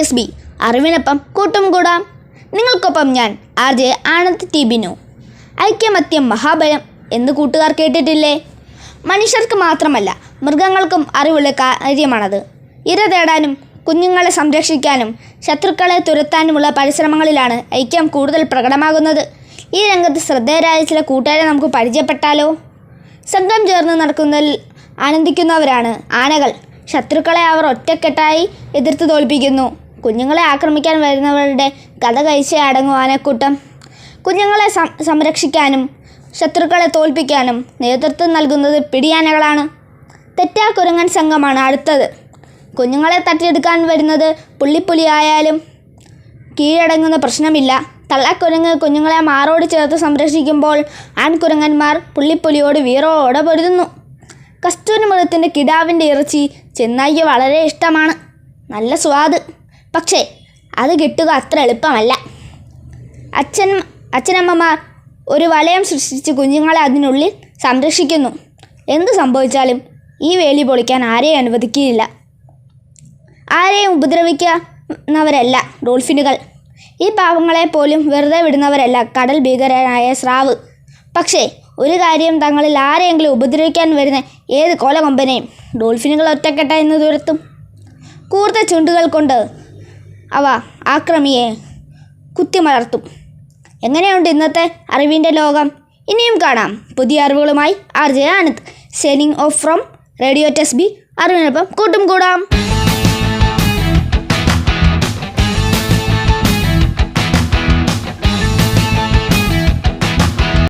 ടെസ് ബി. അറിവിനൊപ്പം കൂട്ടും കൂടാം. നിങ്ങൾക്കൊപ്പം ഞാൻ R J Anand T Binu. ഐക്യമത്യം മഹാബലം എന്ന് കൂട്ടുകാർ കേട്ടിട്ടില്ലേ? മനുഷ്യർക്ക് മാത്രമല്ല മൃഗങ്ങൾക്കും അറിവുള്ള കാര്യമാണത്. ഇര തേടാനും കുഞ്ഞുങ്ങളെ സംരക്ഷിക്കാനും ശത്രുക്കളെ തുരത്താനുമുള്ള പരിശ്രമങ്ങളിലാണ് ഐക്യം കൂടുതൽ പ്രകടമാകുന്നത്. ഈ രംഗത്ത് ശ്രദ്ധേയരായ ചില കൂട്ടുകാരെ നമുക്ക് പരിചയപ്പെട്ടാലോ? സംഘം ചേർന്ന് നടക്കുന്നതിൽ ആനന്ദിക്കുന്നവരാണ് ആനകൾ. ശത്രുക്കളെ അവർ ഒറ്റക്കെട്ടായി എതിർത്ത് തോൽപ്പിക്കുന്നു. കുഞ്ഞുങ്ങളെ ആക്രമിക്കാൻ വരുന്നവരുടെ കഥ കഴിച്ച് അടങ്ങും ആനക്കൂട്ടം കുഞ്ഞുങ്ങളെ സംരക്ഷിക്കാനും ശത്രുക്കളെ തോൽപ്പിക്കാനും നേതൃത്വം നൽകുന്നത് പിടിയാനകളാണ്. തെറ്റാ കുരങ്ങൻ സംഘമാണ് അടുത്തത്. കുഞ്ഞുങ്ങളെ തട്ടിയെടുക്കാൻ വരുന്നത് പുള്ളിപ്പുലിയായാലും കീഴടങ്ങുന്ന പ്രശ്നമില്ല. തള്ളക്കുരങ്ങ് കുഞ്ഞുങ്ങളെ മാറോട് ചേർത്ത് സംരക്ഷിക്കുമ്പോൾ ആൺകുരങ്ങന്മാർ പുള്ളിപ്പുലിയോട് വീറോടെ പൊരുതുന്നു. കസ്തൂരി മൃഗത്തിന്റെ കിടാവിന്റെ ഇറച്ചി ചെന്നായിക്ക് വളരെ ഇഷ്ടമാണ്. നല്ല സ്വാദ്. പക്ഷേ അത് കിട്ടുക അത്ര എളുപ്പമല്ല. അച്ഛൻ അച്ഛനമ്മമാർ ഒരു വലയം സൃഷ്ടിച്ച് കുഞ്ഞുങ്ങളെ അതിനുള്ളിൽ സംരക്ഷിക്കുന്നു. എന്ത് സംഭവിച്ചാലും ഈ വേലി പൊളിക്കാൻ ആരെയും അനുവദിക്കുകയില്ല. ആരെയും ഉപദ്രവിക്കുന്നവരല്ല ഡോൾഫിനുകൾ. ഈ പാവങ്ങളെ പോലും വെറുതെ വിടുന്നവരല്ല കടൽ ഭീകരനായ സ്രാവ്. പക്ഷേ ഒരു കാര്യം തങ്ങളിൽ ആരെയെങ്കിലും ഉപദ്രവിക്കാൻ വരുന്ന ഏത് കൊലകൊമ്പനെയും ഡോൾഫിനുകൾ ഒറ്റക്കെട്ടായി നിന്ന് തുരത്തും കൂർത്ത ചുണ്ടുകൾ കൊണ്ട് അവ ആക്രമിയെ കുത്തിമലർത്തും. എങ്ങനെയുണ്ട് ഇന്നത്തെ അറിവിന്റെ ലോകം? ഇനിയും കാണാം. പുതിയ അറിവുകളുമായി R J Anand. Off from radio ടെസ് ബി അറിവിനൊപ്പം കൂട്ടും കൂടാം.